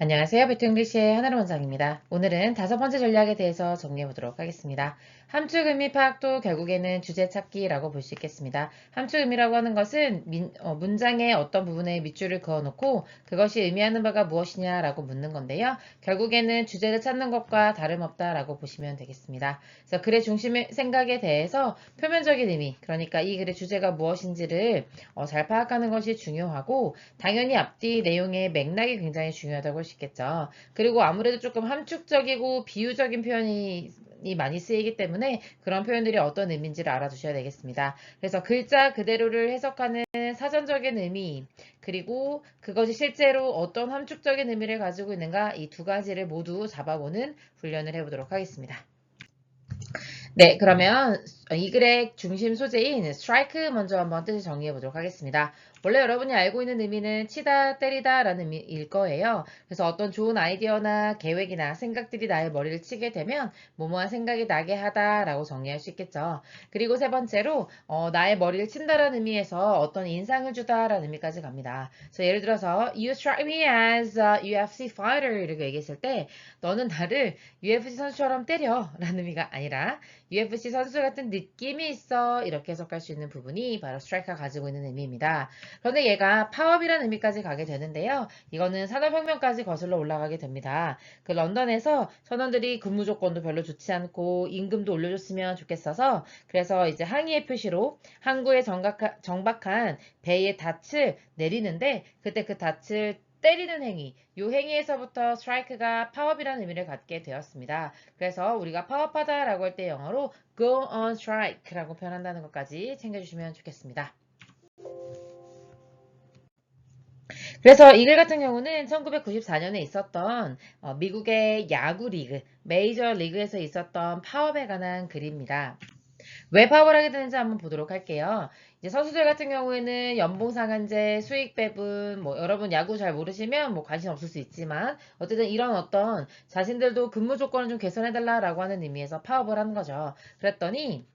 안녕하세요. 베트잉글리시의 하나로 원장입니다. 오늘은 다섯 번째 전략에 대해서 정리해 보도록 하겠습니다. 함축 의미 파악도 결국에는 주제 찾기라고 볼 수 있겠습니다. 함축 의미라고 하는 것은 민- 어, 문장의 어떤 부분에 밑줄을 그어놓고 그것이 의미하는 바가 무엇이냐라고 묻는 건데요. 결국에는 주제를 찾는 것과 다름없다라고 보시면 되겠습니다. 그래서 글의 중심의 생각에 대해서 표면적인 의미, 그러니까 이 글의 주제가 무엇인지를 어, 잘 파악하는 것이 중요하고 당연히 앞뒤 내용의 맥락이 굉장히 중요하다고 할수 있겠죠. 그리고 아무래도 조금 함축적이고 비유적인 표현이 이 많이 쓰이기 때문에 그런 표현들이 어떤 의미인지를 알아두셔야 되겠습니다. 그래서 글자 그대로를 해석하는 사전적인 의미, 그리고 그것이 실제로 어떤 함축적인 의미를 가지고 있는가 이 두 가지를 모두 잡아보는 훈련을 해보도록 하겠습니다. 네, 그러면 이 글의 중심 소재인 strike 먼저 한번 뜻을 정리해 보도록 하겠습니다. 원래 여러분이 알고 있는 의미는 치다, 때리다 라는 의미일 거예요. 그래서 어떤 좋은 아이디어나 계획이나 생각들이 나의 머리를 치게 되면 뭐뭐한 생각이 나게 하다 라고 정리할 수 있겠죠. 그리고 세 번째로 어, 나의 머리를 친다라는 의미에서 어떤 인상을 주다라는 의미까지 갑니다. 그래서 예를 들어서 You strike me as a UFC fighter 이렇게 얘기했을 때 너는 나를 UFC 선수처럼 때려 라는 의미가 아니라 UFC 선수 같은 느낌이 있어 이렇게 해석할 수 있는 부분이 바로 스트라이크가 가지고 있는 의미입니다. 그런데 얘가 파업이라는 의미까지 가게 되는데요. 이거는 산업혁명까지 거슬러 올라가게 됩니다. 그 런던에서 선원들이 근무 조건도 별로 좋지 않고 임금도 올려줬으면 좋겠어서 그래서 이제 항의의 표시로 항구에 정박하, 정박한 배의 닻을 내리는데 그때 그 닻을 때리는 행위, 이 행위에서부터 스트라이크가 파업이라는 의미를 갖게 되었습니다. 그래서 우리가 파업하다 라고 할 때 영어로 go on strike라고 표현한다는 것까지 챙겨주시면 좋겠습니다. 그래서 이글 같은 경우는 1994년에 있었던 어, 미국의 야구 리그, 메이저 리그에서 있었던 파업에 관한 글입니다. 왜 파업을 하게 되는지 한번 보도록 할게요. 이제 선수들 같은 경우에는 연봉 상한제, 수익 배분, 뭐 여러분 야구 잘 모르시면 뭐 관심 없을 수 있지만 어쨌든 이런 어떤 자신들도 근무 조건을 좀 개선해달라라고 하는 의미에서 파업을 하는 거죠. 그랬더니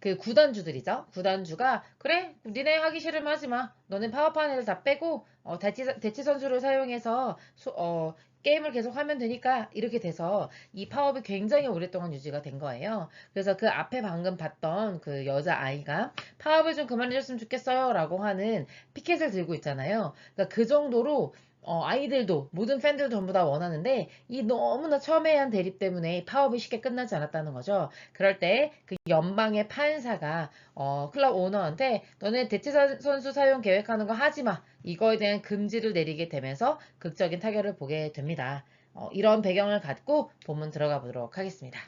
그 구단주들이죠. 구단주가 그래 니네 하기 싫으면 하지 마. 너는 파업하는 애들 다 빼고 어, 대치, 대치 선수를 사용해서 소- 어, 게임을 계속 하면 되니까 이렇게 돼서 이 파업이 굉장히 오랫동안 유지가 된 거예요. 그래서 그 앞에 방금 봤던 그 여자 아이가 파업을 좀 그만해줬으면 좋겠어요 라고 하는 피켓을 들고 있잖아요. 그러니까 그 정도로 어, 아이들도 모든 팬들도 전부 다 원하는데 이 너무나 첨예한 대립 때문에 파업이 쉽게 끝나지 않았다는 거죠. 그럴 때 그 연방의 판사가 어, 클럽 오너한테 너네 대체 선- 선수 사용 계획하는 거 하지 마. 이거에 대한 금지를 내리게 되면서 극적인 타결을 보게 됩니다. 어, 이런 배경을 갖고 본문 들어가 보도록 하겠습니다.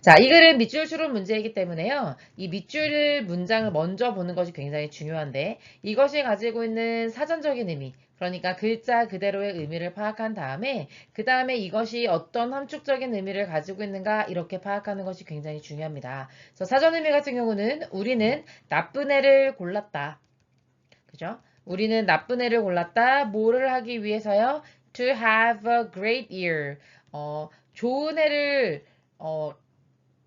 자, 이 글은 밑줄 추론 문제이기 때문에요. 이 밑줄 문장을 먼저 보는 것이 굉장히 중요한데 이것이 가지고 있는 사전적인 의미, 그러니까 글자 그대로의 의미를 파악한 다음에 그 다음에 이것이 어떤 함축적인 의미를 가지고 있는가 이렇게 파악하는 것이 굉장히 중요합니다. 그래서 사전 의미 같은 경우는 우리는 나쁜 애를 골랐다. 그죠? 우리는 나쁜 애를 골랐다. 뭐를 하기 위해서요? To have a great year. 어, 좋은 애를 어,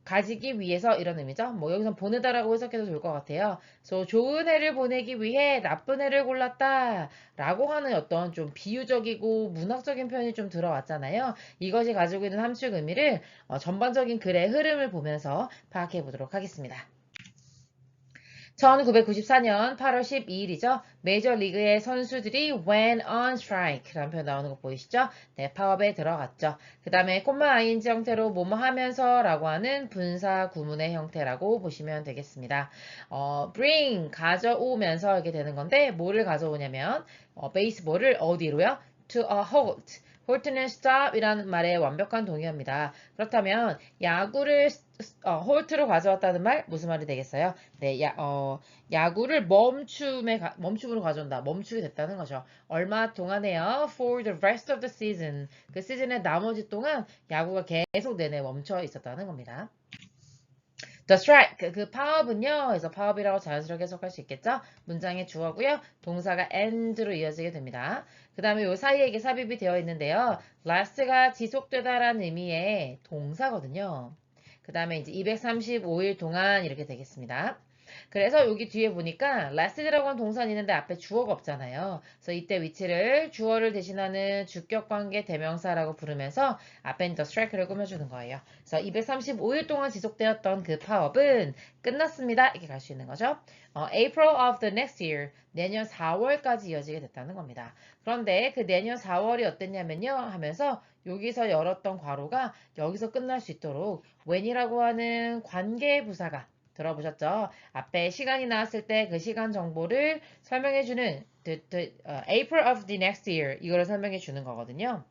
가지기 위해서 이런 의미죠. 뭐 여기서 보내다라고 해석해도 좋을 것 같아요. 그래서 좋은 애를 보내기 위해 나쁜 애를 골랐다 라고 하는 어떤 좀 비유적이고 문학적인 표현이 좀 들어왔잖아요. 이것이 가지고 있는 함축 의미를 어, 전반적인 글의 흐름을 보면서 파악해 보도록 하겠습니다. 1994년 8월 12일이죠. 메이저리그의 선수들이 went on strike라는 표현 나오는 거 보이시죠? 네, 파업에 들어갔죠. 그 다음에 콤마 ing 형태로 뭐뭐 하면서 라고 하는 분사 구문의 형태라고 보시면 되겠습니다. 어, bring, 가져오면서 이렇게 되는 건데 뭐를 가져오냐면 어, 베이스볼을 어디로요? to a halt. Holt는 stop이라는 말의 완벽한 동의어입니다. 그렇다면 야구를 어, 홀트로 가져왔다는 말 무슨 말이 되겠어요? 네, 야, 어, 야구를 멈춤에 가- 멈춤으로 가져온다. 멈추게 됐다는 거죠. 얼마 동안에요? For the rest of the season. 그 시즌의 나머지 동안 야구가 계속 내내 멈춰 있었다는 겁니다. The strike, 그, 그 파업은요. 그래서 파업이라고 자연스럽게 해석할 수 있겠죠? 문장의 주어고요. 동사가 end로 이어지게 됩니다. 그 다음에 요 사이에 이게 삽입이 되어 있는데요. last가 지속되다라는 의미의 동사거든요. 그 다음에 이제 235일 동안 이렇게 되겠습니다. 그래서 여기 뒤에 보니까 last라고 하는 동사는 있는데 앞에 주어가 없잖아요. 그래서 이때 위치를 주어를 대신하는 주격 관계 대명사라고 부르면서 앞에 the strike를 꾸며주는 거예요. 그래서 235일 동안 지속되었던 그 파업은 끝났습니다. 이렇게 갈 수 있는 거죠. 어, April of the next year, 내년 4월까지 이어지게 됐다는 겁니다. 그런데 그 내년 4월이 어땠냐면요 하면서 여기서 열었던 괄호가 여기서 끝날 수 있도록 when이라고 하는 관계 부사가 들어보셨죠? 앞에 시간이 나왔을 때 그 시간 정보를 설명해주는 어, April of the next year 이거를 설명해 주는 거거든요.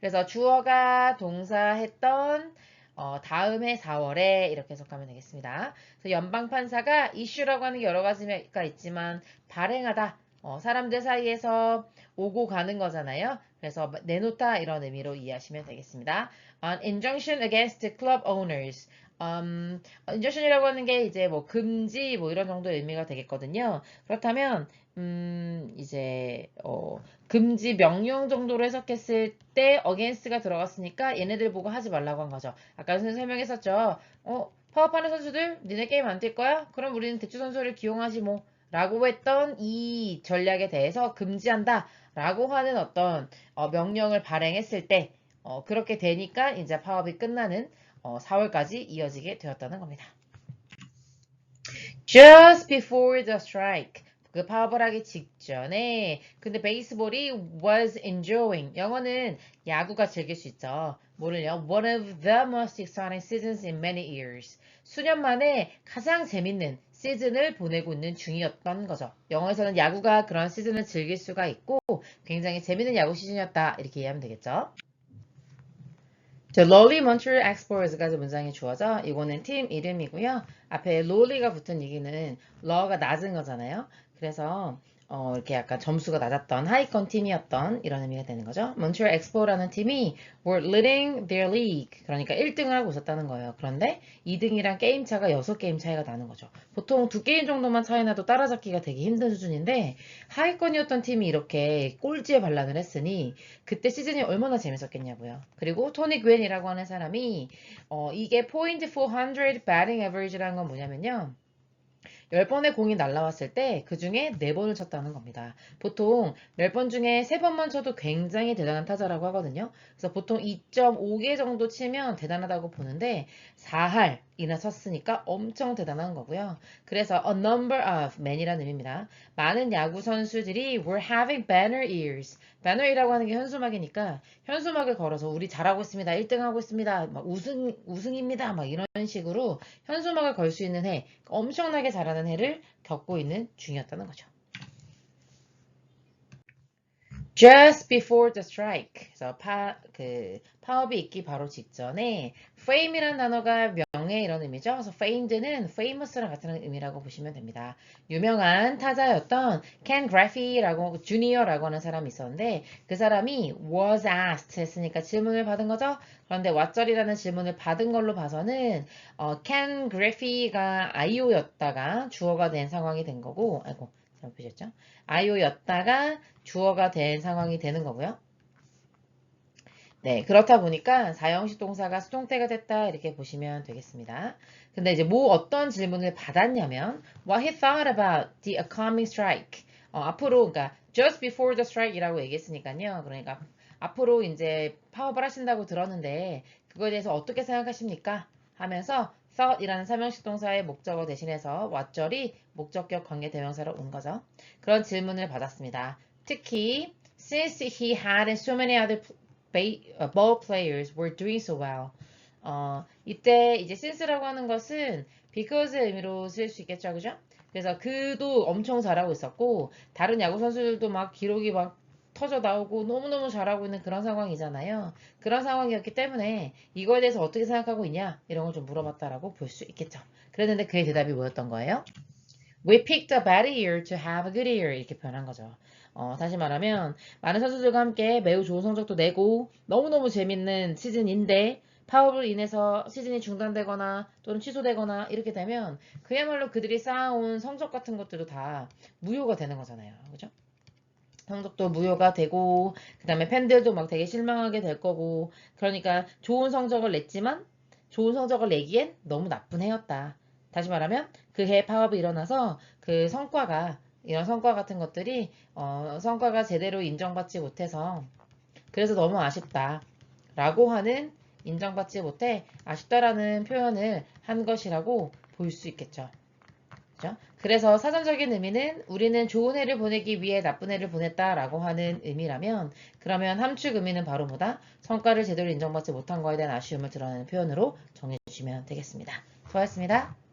그래서 주어가 동사했던 어, 다음 해 4월에 이렇게 해석하면 되겠습니다. 그래서 연방판사가 이슈라고 하는 게 여러 가지가 있지만 발행하다 어, 사람들 사이에서 오고 가는 거잖아요. 그래서 내놓다 이런 의미로 이해하시면 되겠습니다. An injunction against club owners. 음, injunction이라고 하는 게 이제 뭐 금지 뭐 이런 정도의 의미가 되겠거든요. 그렇다면 음, 이제 어, 금지 명령 정도로 해석했을 때 against가 들어갔으니까 얘네들 보고 하지 말라고 한 거죠. 아까 선생님 설명했었죠. 어, 파업하는 선수들 니네 게임 안 뛸 거야? 그럼 우리는 대추 선수를 기용하지 뭐. 라고 했던 이 전략에 대해서 금지한다 라고 하는 어떤 어, 명령을 발행했을 때 어, 그렇게 되니까 이제 파업이 끝나는 어, 4월까지 이어지게 되었다는 겁니다. Just before the strike. 그 파업을 하기 직전에 근데 베이스볼이 was enjoying 영어는 야구가 즐길 수 있죠. 뭐를요? One of the most exciting seasons in many years. 수년 만에 가장 재밌는 시즌을 보내고 있는 중이었던 거죠. 영어에서는 야구가 그런 시즌을 즐길 수가 있고 굉장히 재밌는 야구 시즌이었다 이렇게 이해하면 되겠죠. 저 Lowly Montreal Explorers,까지 문장이 주어져 이거는 팀 이름이고요. 앞에 lowly가 붙은 얘기는 low가 낮은 거잖아요. 그래서 어, 이렇게 약간 점수가 낮았던 하위권 팀이었던 이런 의미가 되는 거죠. 몬트리올 엑스포라는 팀이 were leading their league 그러니까 1등을 하고 있었다는 거예요. 그런데 2등이랑 게임 차가 6게임 차이가 나는 거죠. 보통 두 게임 정도만 차이 나도 따라잡기가 되게 힘든 수준인데 하위권이었던 팀이 이렇게 꼴찌에 반란을 했으니 그때 시즌이 얼마나 재밌었겠냐고요. 그리고 토니 그웬이라고 하는 사람이 어, 이게 포인트 400 batting average라는 건 뭐냐면요. 10번의 공이 날라왔을 때 그 중에 4번을 쳤다는 겁니다. 보통 10번 중에 3번만 쳐도 굉장히 대단한 타자라고 하거든요. 그래서 보통 2.5개 정도 치면 대단하다고 보는데 4할 이나 쳤으니까 엄청 대단한 거고요. 그래서 a number of men이라는 의미입니다. 많은 야구 선수들이 were having banner years. banner이라고 하는 게 현수막이니까 현수막을 걸어서 우리 잘하고 있습니다. 1등 하고 있습니다. 막 우승 우승입니다. 막 이런 식으로 현수막을 걸 수 있는 해, 엄청나게 잘하는 해를 겪고 있는 중이었다는 거죠. Just before the strike. 그래서 파, 그, 파업이 있기 바로 직전에 fame이라는 단어가 명예 이런 의미죠. 그래서 famed는 famous랑 같은 의미라고 보시면 됩니다. 유명한 타자였던 Ken Griffey라고, 주니어라고 하는 사람이 있었는데 그 사람이 was asked 했으니까 질문을 받은 거죠. 그런데 왓절이라는 질문을 받은 걸로 봐서는 어, Ken Griffey가 IO였다가 주어가 된 상황이 된 거고 아이고 잘못 보셨죠? IO였다가 주어가 된 상황이 되는 거고요. 네, 그렇다 보니까 사형식 동사가 수동태가 됐다 이렇게 보시면 되겠습니다. 근데 이제 뭐 어떤 질문을 받았냐면 What he thought about the upcoming strike. 어, 앞으로 그러니까 just before the strike이라고 얘기했으니까요. 그러니까 앞으로 이제 파업을 하신다고 들었는데 그거에 대해서 어떻게 생각하십니까? 하면서 thought이라는 사명식 동사의 목적어 대신해서 왓절이 목적격 관계 대명사로 온 거죠. 그런 질문을 받았습니다. 특히 since he had so many other ball players were doing so well. 어, 이때 이제 since라고 하는 것은 because의 의미로 쓸 수 있겠죠, 그죠? 그래서 그도 엄청 잘하고 있었고 다른 야구 선수들도 막 기록이 막 터져 나오고 너무너무 잘하고 있는 그런 상황이잖아요. 그런 상황이었기 때문에 이거에 대해서 어떻게 생각하고 있냐 이런 걸 좀 물어봤다라고 볼 수 있겠죠. 그랬는데 그의 대답이 뭐였던 거예요? We picked a bad year to have a good year 이렇게 표현한 거죠. 어, 다시 말하면 많은 선수들과 함께 매우 좋은 성적도 내고 너무너무 재밌는 시즌인데 파업으로 인해서 시즌이 중단되거나 또는 취소되거나 이렇게 되면 그야말로 그들이 쌓아온 성적 같은 것들도 다 무효가 되는 거잖아요. 그죠? 성적도 무효가 되고 그 다음에 팬들도 막 되게 실망하게 될 거고 그러니까 좋은 성적을 냈지만 좋은 성적을 내기엔 너무 나쁜 해였다. 다시 말하면 그 해 파업이 일어나서 그 성과가 이런 성과 같은 것들이 어, 성과가 제대로 인정받지 못해서 그래서 너무 아쉽다 라고 하는 인정받지 못해 아쉽다라는 표현을 한 것이라고 볼 수 있겠죠. 그죠? 그래서 사전적인 의미는 우리는 좋은 해를 보내기 위해 나쁜 해를 보냈다라고 하는 의미라면 그러면 함축 의미는 바로 뭐다? 성과를 제대로 인정받지 못한 거에 대한 아쉬움을 드러내는 표현으로 정해주시면 되겠습니다. 수고하셨습니다.